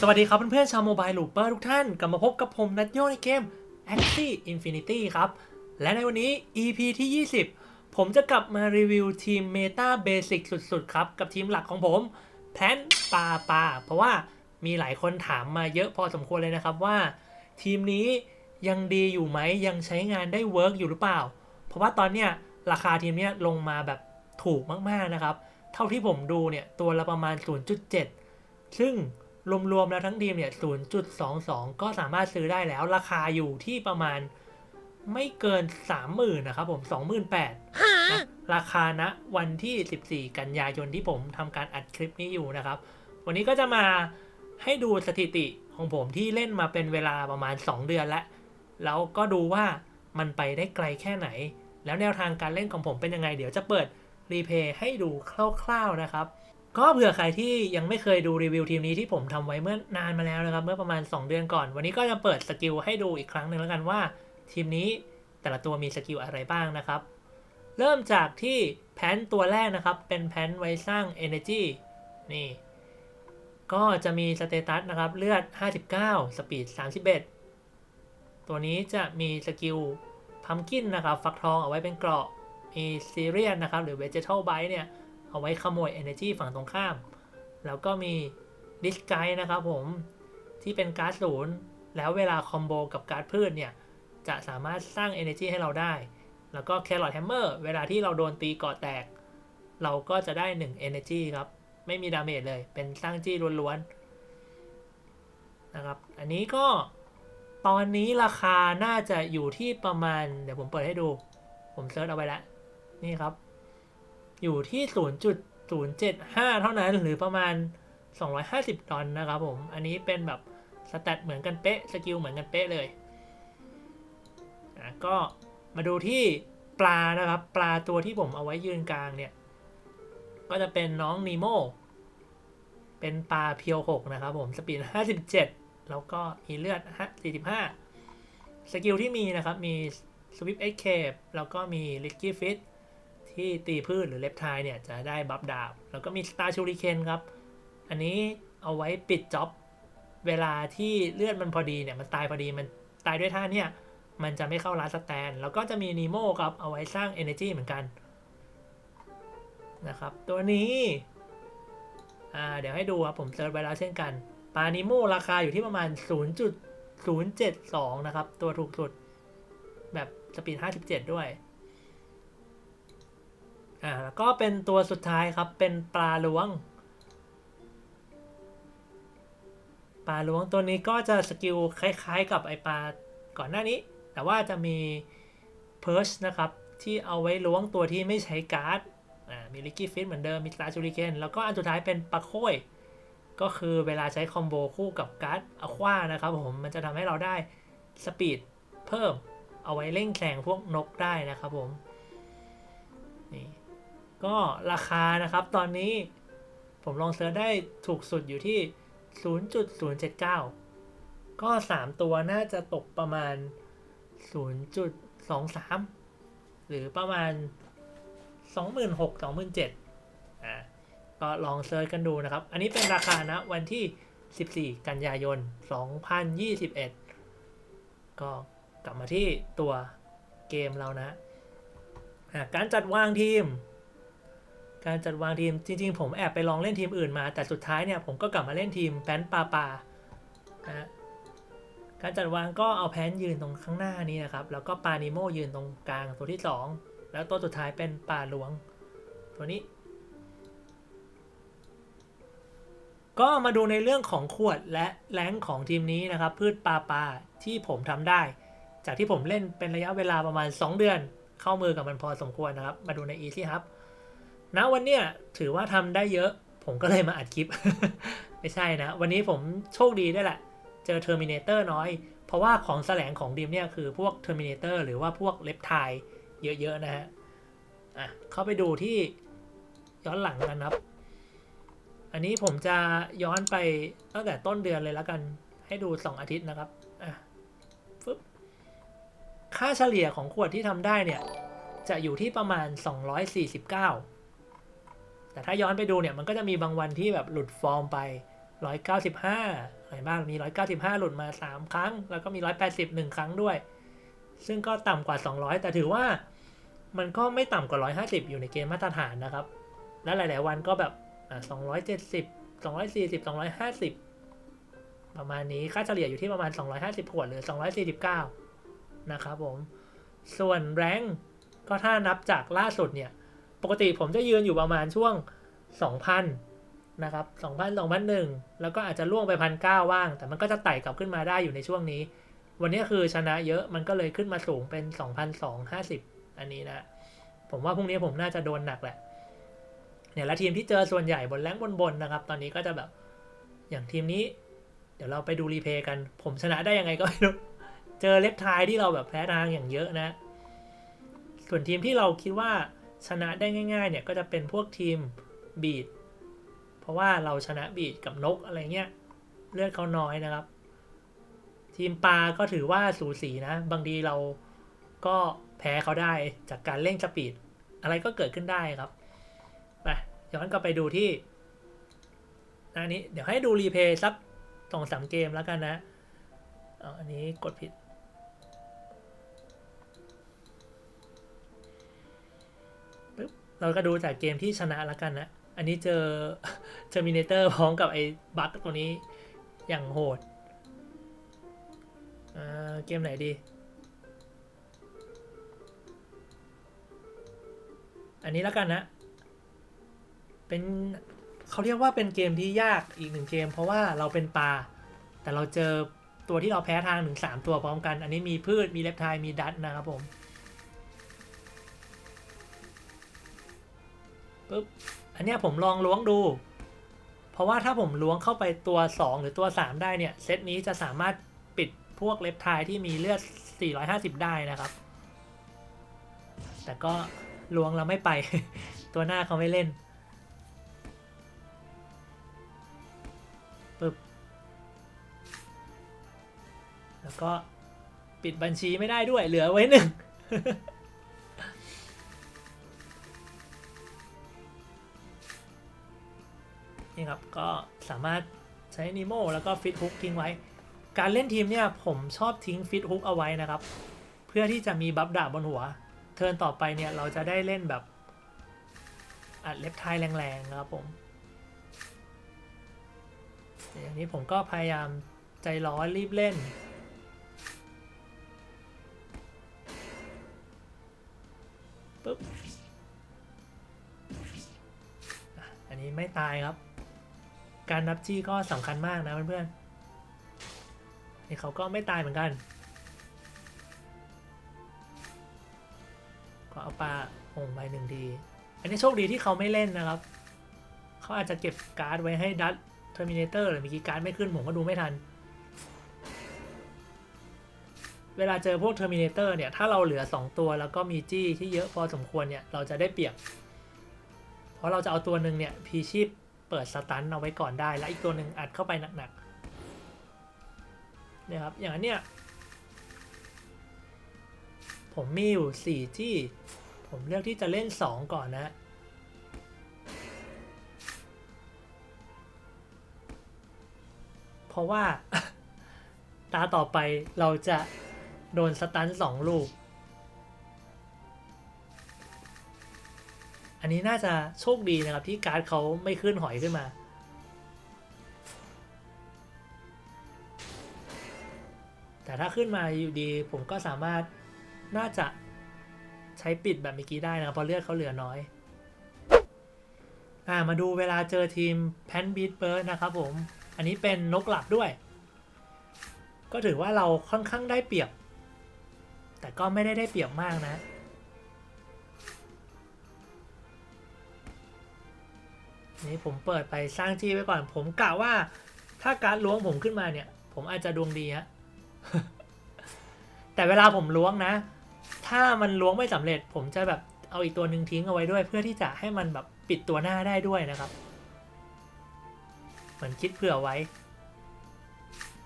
สวัสดีครับเพื่อนๆชาวโมบายลูเปอร์ทุกท่าน กลับมาพบกับผมนัทโยในเกม Axie Infinity ครับ และในวันนี้ EP ที่ 20 ผมจะกลับมารีวิวทีม Meta Basic สุดๆ ครับ กับทีมหลักของผมแพนปาปาเพราะว่ามีหลายคนถามมาเยอะพอสมควรเลยนะครับว่า ทีมนี้ยังดีอยู่ไหมยังใช้งานได้เวิร์กอยู่หรือเปล่า เพราะว่าตอนเนี้ยราคาทีมเนี้ยลงมาแบบถูกมากๆนะครับ เท่าที่ผมดูเนี่ยตัวละประมาณ 0.7 ซึ่งรวมๆแล้วทั้งทีมเนี่ย 0.22 ก็สามารถซื้อได้แล้วราคาอยู่ที่ประมาณไม่เกิน 30,000นะครับผม 28,000นะราคาณวันที่ 14 กันยายนที่ผมทำการอัดคลิปนี้อยู่นะครับ วันนี้ก็จะมาให้ดูสถิติของผมที่เล่นมาเป็นเวลาประมาณ 2 เดือนแล้ว แล้วก็ดูว่ามันไปได้ไกลแค่ไหน แล้วแนวทางการเล่นของผมเป็นยังไง เดี๋ยวจะเปิด รีเพย์ให้ดูคร่าวๆนะครับ ก็เผื่อใครที่ยังไม่เคยดูรีวิวทีมนี้ที่ผมทำไว้เมื่อนานมาแล้วนะครับ เมื่อประมาณ 2 เดือนก่อน วันนี้ก็จะเปิดสกิลให้ดูอีกครั้งหนึ่งแล้วกันว่า ทีมนี้แต่ละตัวมีสกิลอะไรบ้างนะครับ เริ่มจากที่แพนตัวแรกนะครับ เป็นแพนไว้สร้าง Energy นี่ก็จะมีสเตตัสนะครับ เลือด 59 สปีด 31 ตัวนี้จะมีสกิลพัมกินนะครับ ฟักทองเอาไว้เป็นเกราะ มีซีเรียสนะครับ หรือ Vegetal Bite เนี่ย เอาไว้ขโมย Energy ฝั่งตรงข้าม แล้วก็มีดิสไกนะครับผม ที่เป็นการ์ดศูนย์แล้วเวลาคอมโบกับการ์ดพืชเนี่ย จะสามารถสร้าง Energy ให้เราได้ แล้วก็ Carrot Hammer เวลาที่เราโดนตีกาะแตก เราก็จะได้ 1 Energy ครับ ไม่มีดาเมจเลย เป็นสร้างจี้ล้วนๆ นะครับ อันนี้ก็ตอนนี้ราคาน่าจะอยู่ที่ประมาณ เดี๋ยวผมเปิดให้ดู ผมเซิร์ชเอาไว้แล้ว นี่ครับ อยู่ที่ 0.075 เท่านั้น หรือประมาณ 250 ดอลนะครับผม อันนี้เป็นแบบสแตทเหมือนกันเป๊ะ สกิลเหมือนกันเป๊ะเลยอะก็มาดูที่ปลานะครับ ปลาตัวที่ผมเอาไว้ยืนกลางเนี่ย ก็จะเป็นน้องนีโมเป็นปลาเพียว 6 นะครับผม สปีด 57 แล้วก็มีเลือด 45 สกิลที่มีนะครับ มี Swift Escape แล้วก็มี Licky Fit ที่ตีพืชหรือเล็บทายเนี่ยจะได้บัฟดาบ แล้วก็มี Star Shuriken ครับ อันนี้เอาไว้ปิดจ็อบ เวลาที่เลือดมันพอดีเนี่ยมันตายพอดีมันตายด้วยท่าเนี่ย มันจะไม่เข้าร้านสแตน แล้วก็จะมีนีโมครับ เอาไว้สร้าง Energy เหมือนกันนะครับ ตัวนี้อ่าเดี๋ยวให้ดูครับ ผมเซิร์ชไว้แล้วเช่นกันปลานิโมราคาอยู่ที่ประมาณ 0.072 นะครับ ตัวถูกสุดแบบสปีด 57 ด้วย อ่าแล้วก็เป็นตัวสุดท้ายครับเป็นปลาล้วง ปลาล้วงตัวนี้ก็จะสกิลคล้ายๆ กับไอปลาก่อนหน้านี้ แต่ว่าจะมีเพิร์ชนะครับที่เอาไว้ล้วงตัวที่ไม่ใช้การ์ดอ่ามีลิกกี้ฟิตเหมือนเดิมมีตาร์ชูริเกนแล้วก็อันสุดท้ายเป็นปลาโค้ยก็คือเวลาใช้คอมโบคู่กับการ์ดอควานะครับผมมันจะทำให้เราได้สปีดเพิ่มเอาไว้เร่งแข่งพวกนกได้นะครับผม ก็ราคานะครับตอนนี้ผมลองเซิร์ชได้ถูกสุดอยู่ที่ 0.079 ก็ 3 ตัวน่าจะตกประมาณ 0.23 หรือประมาณ 26,000 27,000อ่าก็ลองเซิร์ชกันดูนะครับ อันนี้เป็นราคานะวันที่ 14 กันยายน 2021 ก็กลับมาที่ตัวเกมเรานะะการจัดวางทีม การจัดวางทีมจริง ๆ ผมแอบไปลองเล่นทีมอื่นมา แต่สุดท้ายเนี่ยผมก็กลับมาเล่นทีมแพนปาปานะการจัดวางก็เอาแพนยืนตรงข้างหน้านี้นะครับ แล้วก็ปานิโมยืนตรงกลางตัวที่ 2 แล้วตัวสุดท้ายเป็นปลาหลวง ตัวนี้ ก็มาดูในเรื่องของขวดและแรงของทีมนี้นะครับ พืชปลาปลาที่ผมทำได้ จากที่ผมเล่นเป็นระยะเวลาประมาณ 2 เดือน เข้ามือกับมันพอสมควรนะครับ มาดูใน Easy Hub ณวันเนี้ยถือว่าทำได้เยอะ ผมก็เลยมาอัดคลิป ไม่ใช่นะ วันนี้ผมโชคดีได้แหละ เจอ Terminator น้อย เพราะว่าของแสลงของดีมเนี่ยคือพวก Terminator หรือว่าพวกเล็บทยเยอะ ๆ นะฮะ อะ เข้าไปดูที่ย้อนหลังกันครับ อันนี้ผมจะย้อนไปตั้งแต่ต้นเดือนเลยแล้วกัน ให้ดู 2 อาทิตย์นะครับ อะฟึบค่าเฉลี่ยของขวดที่ทำได้เนี่ย จะอยู่ที่ประมาณ 249 แต่ถ้าย้อนไปดูเนี่ยมันก็จะมีบางวันที่แบบหลุดฟอร์มไป 195อะไรบ้างมี 195 หลุดมา 3 ครั้ง แล้วก็มี 180 1 ครั้งด้วย ซึ่งก็ต่ำกว่า 200 แต่ถือว่ามันก็ไม่ต่ำกว่า 150 อยู่ในเกณฑ์มาตรฐานนะครับ และหลาย ๆ วันก็แบบอะ270 240 250 ประมาณนี้ค่าเฉลี่ยอยู่ที่ประมาณ 250ขวดหรือ 249 นะครับผม ส่วนแรงก็ถ้านับจากล่าสุดเนี่ย ปกติผมจะยืนอยู่ประมาณช่วง 2,000 นะครับ 2,000 2,001 แล้วก็อาจจะล่วงไปพันเก้าว่าง แต่มันก็จะไต่กลับขึ้นมาได้อยู่ในช่วงนี้ วันนี้คือชนะเยอะมันก็เลยขึ้นมาสูงเป็น 2,250 อันนี้นะ ผมว่าพรุ่งนี้ผมน่าจะโดนหนักแหละ เนี่ยและทีมที่เจอส่วนใหญ่บนแรงบนๆนะครับ ตอนนี้ก็จะแบบอย่างทีมนี้ เดี๋ยวเราไปดูรีเพย์กัน ผมชนะได้ยังไงก็ไม่รู้เจอเล็บทายที่เราแบบแพ้ทางอย่างเยอะนะ ส่วนทีมที่เราคิดว่า ชนะได้ง่ายๆเนี่ยก็จะเป็นพวกทีมบีดเพราะว่าเราชนะบีดกับนกอะไรเงี้ยเลือดเขาน้อยนะครับ ทีมปลาก็ถือว่าสูสีนะ บางทีเราก็แพ้เขาได้จากการเร่งสปีด อะไรก็เกิดขึ้นได้ครับไปย้อนกลับไปดูที่หน้านี้เดี๋ยวให้ดูรีเพย์สักสองสามเกมแล้วกันนะอันนี้กดผิด เราก็ดูจากเกมที่ชนะแล้วกันนะ อันนี้เจอ Terminator พร้อมกับไอ้บั๊กตัวนี้อย่างโหดเกมไหนดี อันนี้แล้วกันนะ เป็นเขาเรียกว่าเป็นเกมที่ยากอีกหนึ่งเกม เพราะว่าเราเป็นปลา แต่เราเจอตัวที่เราแพ้ทางถึงสามตัวพร้อมกัน อันนี้มีพืช มีเล็บไทยมีดัตนะครับผม ปุ๊บอันเนี้ยผมลองล้วงดู เพราะว่าถ้าผมล้วงเข้าไปตัว 2 หรือตัว 3 ได้เนี่ย เซตนี้จะสามารถปิดพวกเล็บไทยที่มีเลือด 450 ได้นะครับ แต่ก็ล้วงแล้วไม่ไป ตัวหน้าเขาไม่เล่นปึ๊บแล้วก็ปิดบัญชีไม่ได้ด้วยเหลือไว้หนึ่ง นี่ครับ ก็สามารถใช้นิโมแล้วก็ฟิตฮุกทิ้งไว้ การเล่นทีมเนี่ยผมชอบทิ้งฟิตฮุกเอาไว้นะครับ เพื่อที่จะมีบัฟดาบบนหัว เทิร์นต่อไปเนี่ยเราจะได้เล่นแบบอัดเล็บไทยแรงๆนะครับผมอย่างนี้ผมก็พยายามใจร้อนรีบเล่นปึ๊บอันนี้ไม่ตายครับ การนับจี้ก็สำคัญมากนะเพื่อนๆนี่เขาก็ไม่ตายเหมือนกัน ก็เอาปลาหงไปหนึ่งทีอันนี้โชคดีที่เขาไม่เล่นนะครับ เขาอาจจะเก็บการ์ดไว้ให้ดัตเทอร์มินเตอร์หรือมีกีการ์ดไม่ขึ้นผมก็ดูไม่ทัน เวลาเจอพวกเทอร์มินเตอร์เนี่ย ถ้าเราเหลือ 2 ตัวแล้วก็มีจี้ที่เยอะพอสมควรเนี่ย เราจะได้เปรียบ เพราะเราจะเอาตัวหนึ่งเนี่ยพีชีพ เปิดสตันเอาไว้ก่อนได้ แล้วอีกตัวหนึ่งอัดเข้าไปหนักๆนี่ยครับอย่างนั้นเนี่ยผมมีอยู่4จี้ผมเลือกที่จะเล่น 2 ก่อนนะ เพราะว่า ตาต่อไปเราจะโดนสตันสองลูก อันนี้น่าจะโชคดีนะครับที่การ์ดเขาไม่ขึ้นหอยขึ้นมา แต่ถ้าขึ้นมาอยู่ดีผมก็สามารถน่าจะใช้ปิดแบบเมื่อกี้ได้นะครับเพราะเลือดเขาเหลือน้อยอ่ามาดูเวลาเจอทีมแพนบีทเบิร์ดนะครับผม อันนี้เป็นนกหลับด้วย ก็ถือว่าเราค่อนข้างได้เปรียบ แต่ก็ไม่ได้ได้เปรียบมากนะ นี่ผมเปิดไปสร้างจี้ไว้ก่อน ผมกะว่า ถ้าการล้วงผมขึ้นมาเนี่ย ผมอาจจะดวงดีฮะแต่เวลาผมล้วงนะ ถ้ามันล้วงไม่สำเร็จ ผมจะแบบเอาอีกตัวหนึ่งทิ้งเอาไว้ด้วย เพื่อที่จะให้มันแบบปิดตัวหน้าได้ด้วยนะครับเหมือนคิดเผื่อไว้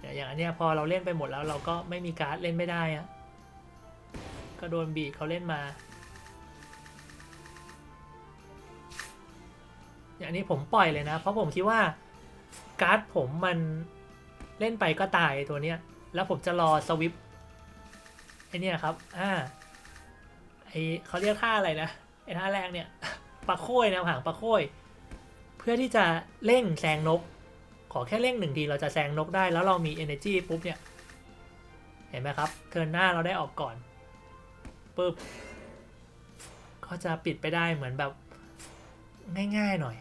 อย่างอันเนี้ยพอเราเล่นไปหมดแล้วเราก็ไม่มีการ์ดเล่นไม่ได้อะก็โดนบีเขาเล่นมา อย่างนี้ผมปล่อยเลยนะ เพราะผมคิดว่าการ์ดผมมันเล่นไปก็ตายตัวเนี้ย แล้วผมจะรอสวิปไอเนี่ยครับ อ่า ไอเขาเรียกท่าอะไรนะ ไอท่าแรกเนี่ยปลาโค้ยนะหางปลาโค้ยเพื่อที่จะเร่งแซงนก ขอแค่เร่งหนึ่งทีเราจะแซงนกได้ แล้วเรามี energy ปุ๊บเนี่ย เห็นไหมครับ เทิร์นหน้าเราได้ออกก่อนปุ๊บก็จะปิดไปได้เหมือนแบบง่ายๆหน่อย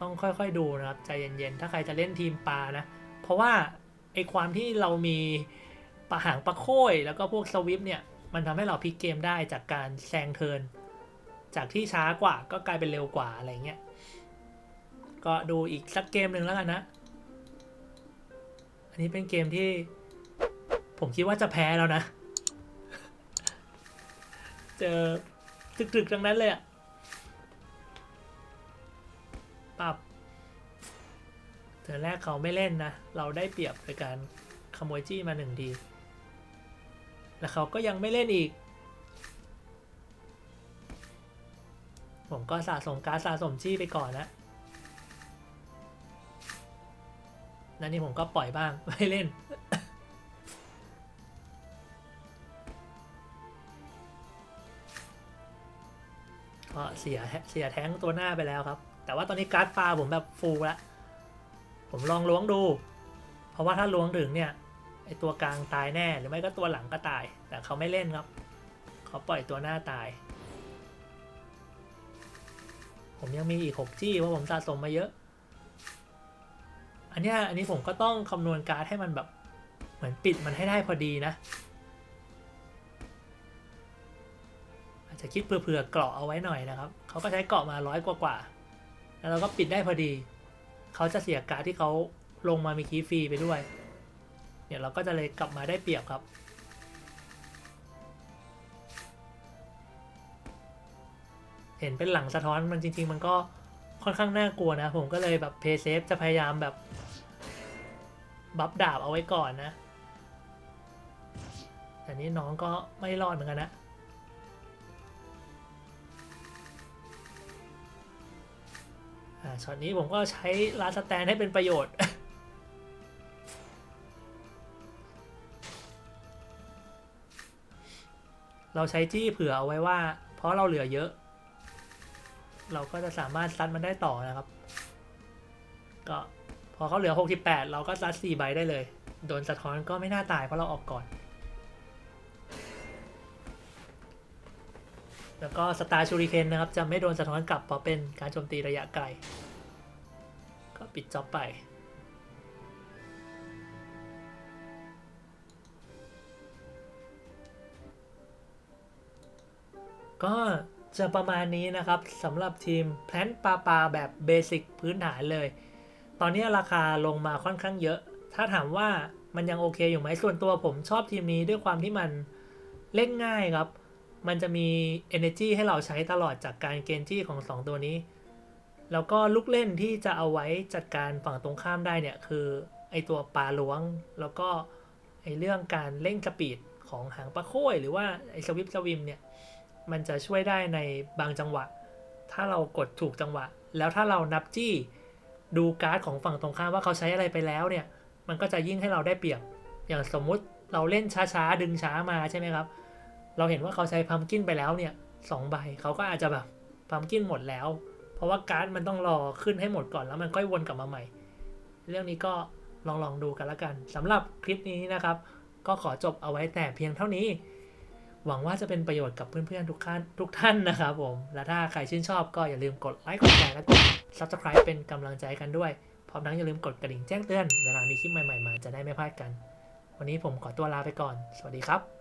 ต้องค่อยๆดูนะครับใจเย็นๆ ถ้าใครจะเล่นทีมปลานะ เพราะว่าไอความที่เรามีปลาหางปลาโค้ยแล้วก็พวกสวิปเนี่ย มันทำให้เราพลิกเกมได้จากการแซงเทิน จากที่ช้ากว่าก็กลายเป็นเร็วกว่าอะไรเงี้ย ก็ดูอีกสักเกมหนึ่งแล้วกันนะ อันนี้เป็นเกมที่ ผมคิดว่าจะแพ้แล้วนะ เจอตึกๆทั้งนั้นเลยอะ ปรับเธอแรกเขาไม่เล่นนะ เราได้เปรียบโดยการขโมยจี้มาหนึ่งที แล้วเขาก็ยังไม่เล่นอีก ผมก็สะสมการสะสมจี้ไปก่อนนะแล้วนี่ผมก็ปล่อยบ้าง ไม่เล่น ก็เสียเสียแท้งตัวหน้าไปแล้วครับ แต่ว่าตอนนี้การ์ดปลาผมแบบฟูลแล้วผมลองล้วงดู เพราะว่าถ้าล้วงถึงเนี่ยไอตัวกลางตายแน่หรือไม่ก็ตัวหลังก็ตาย แต่เขาไม่เล่นครับเขาปล่อยตัวหน้าตาย ผมยังมีอีกหกจี้เพราะผมสะสมมาเยอะ อันนี้อันนี้ผมก็ต้องคำนวณการ์ดให้มันแบบเหมือนปิดมันให้ได้พอดีนะ อาจจะคิดเผื่อๆเกราะเอาไว้หน่อยนะครับ เขาก็ใช้เกราะมาร้อยกว่าๆ แล้วเราก็ปิดได้พอดี เขาจะเสียการ์ดที่เขาลงมามีคีฟรีไปด้วย เนี่ยเราก็จะเลยกลับมาได้เปรียบครับ เห็นเป็นหลังสะท้อนมันจริง ๆ มันก็ค่อนข้างน่ากลัวนะ ผมก็เลยแบบเพย์เซฟจะพยายามแบบ บัฟดาบเอาไว้ก่อนนะ แต่นี้น้องก็ไม่รอดเหมือนกันนะ ช็อตนี้ผมก็ใช้ลาสแตนให้เป็นประโยชน์ เราใช้จี้เผื่อเอาไว้ว่า เพราะเราเหลือเยอะ เราก็จะสามารถซัดมันได้ต่อนะครับ ก็พอเขาเหลือ 68 เราก็ซัด4ใบได้เลย โดนสะท้อนก็ไม่น่าตายเพราะเราออกก่อน แล้วก็สตาร์ชูริเคนนะครับ จะไม่โดนสะท้อนกลับเพราะเป็นการโจมตีระยะไกล ก็ปิดจ็อบไป ก็จะประมาณนี้นะครับสำหรับทีมแพลนปลาปลาแบบเบสิกพื้นฐานเลย ตอนนี้ราคาลงมาค่อนข้างเยอะ ถ้าถามว่ามันยังโอเคอยู่ไหมส่วนตัวผมชอบทีมนี้ด้วยความที่มันเล่นง่ายครับ มันจะมี energy ให้เราใช้ตลอดจากการเกนจี้ของ 2 ตัวนี้ แล้วก็ลูกเล่นที่จะเอาไว้จัดการฝั่งตรงข้ามได้เนี่ยคือไอตัวปลาล้วง แล้วก็ไอเรื่องการเร่งสปีดของหางปลาโค้ยหรือว่าไอสวิปสวิมเนี่ยมันจะช่วยได้ในบางจังหวะ ถ้าเรากดถูกจังหวะ แล้วถ้าเรานับจี้ดูการ์ดของฝั่งตรงข้ามว่าเขาใช้อะไรไปแล้วเนี่ย มันก็จะยิ่งให้เราได้เปรียบ อย่างสมมุติเราเล่นช้าๆ ดึงช้ามาใช่ไหมครับ เราเห็นว่าเขาใช้พัมกินไปแล้วเนี่ยสองใบเขาก็อาจจะแบบพัมกินหมดแล้ว เพราะว่าการ์ดมันต้องรอขึ้นให้หมดก่อนแล้วมันค่อยวนกลับมาใหม่ เรื่องนี้ก็ลองลองดูกันละกันสำหรับคลิปนี้นะครับ ก็ขอจบเอาไว้แต่เพียงเท่านี้ หวังว่าจะเป็นประโยชน์กับเพื่อนๆทุกท่านทุกท่านนะครับผม และถ้าใครชื่นชอบก็อย่าลืมกดไลค์กดแชร์และกด subscribe เป็นกำลังใจกันด้วยพร้อมทั้งอย่าลืมกดกระดิ่งแจ้งเตือน เวลามีคลิปใหม่ๆมาจะได้ไม่พลาดกัน วันนี้ผมขอตัวลาไปก่อน สวัสดีครับ